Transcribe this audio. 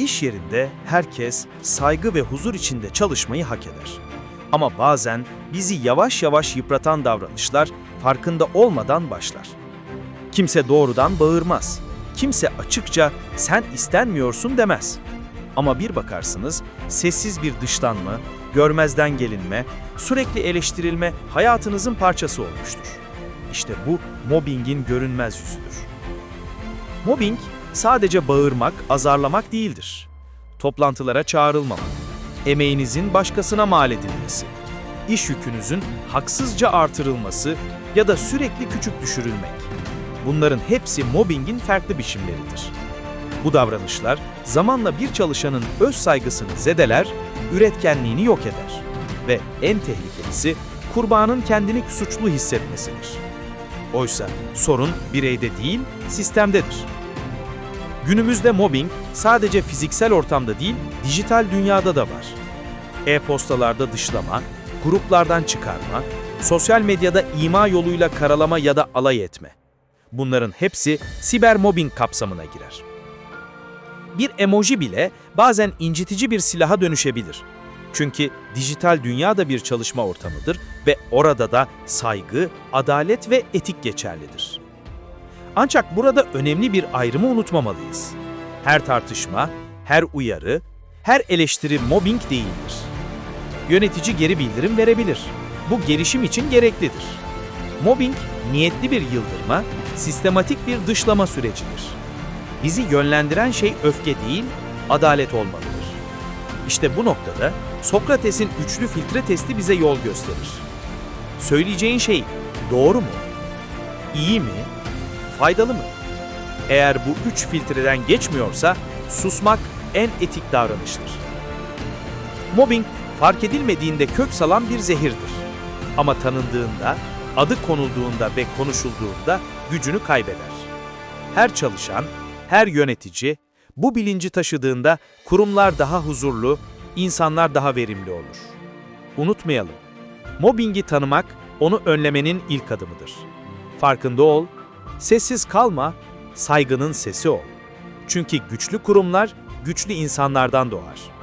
İş yerinde herkes saygı ve huzur içinde çalışmayı hak eder. Ama bazen bizi yavaş yavaş yıpratan davranışlar farkında olmadan başlar. Kimse doğrudan bağırmaz. Kimse açıkça sen istenmiyorsun demez. Ama bir bakarsınız sessiz bir dışlanma, görmezden gelinme, sürekli eleştirilme hayatınızın parçası olmuştur. İşte bu mobbingin görünmez yüzüdür. Mobbing sadece bağırmak, azarlamak değildir. Toplantılara çağrılmamak, emeğinizin başkasına mal edilmesi, iş yükünüzün haksızca artırılması ya da sürekli küçük düşürülmek. Bunların hepsi mobbingin farklı biçimleridir. Bu davranışlar zamanla bir çalışanın öz saygısını zedeler, üretkenliğini yok eder. Ve en tehlikelisi kurbanın kendini suçlu hissetmesidir. Oysa sorun bireyde değil, sistemdedir. Günümüzde mobbing sadece fiziksel ortamda değil, dijital dünyada da var. E-postalarda dışlama, gruplardan çıkarma, sosyal medyada ima yoluyla karalama ya da alay etme. Bunların hepsi siber mobbing kapsamına girer. Bir emoji bile bazen incitici bir silaha dönüşebilir. Çünkü dijital dünya da bir çalışma ortamıdır ve orada da saygı, adalet ve etik geçerlidir. Ancak burada önemli bir ayrımı unutmamalıyız. Her tartışma, her uyarı, her eleştiri mobbing değildir. Yönetici geri bildirim verebilir. Bu gelişim için gereklidir. Mobbing, niyetli bir yıldırma, sistematik bir dışlama sürecidir. Bizi yönlendiren şey öfke değil, adalet olmalıdır. İşte bu noktada Sokrates'in üçlü filtre testi bize yol gösterir. Söyleyeceğin şey doğru mu? İyi mi? Faydalı mı? Eğer bu üç filtreden geçmiyorsa susmak en etik davranıştır. Mobbing fark edilmediğinde kök salan bir zehirdir. Ama tanındığında, adı konulduğunda ve konuşulduğunda gücünü kaybeder. Her çalışan, her yönetici bu bilinci taşıdığında kurumlar daha huzurlu, insanlar daha verimli olur. Unutmayalım, mobbingi tanımak onu önlemenin ilk adımıdır. Farkında ol, sessiz kalma, saygının sesi ol. Çünkü güçlü kurumlar güçlü insanlardan doğar.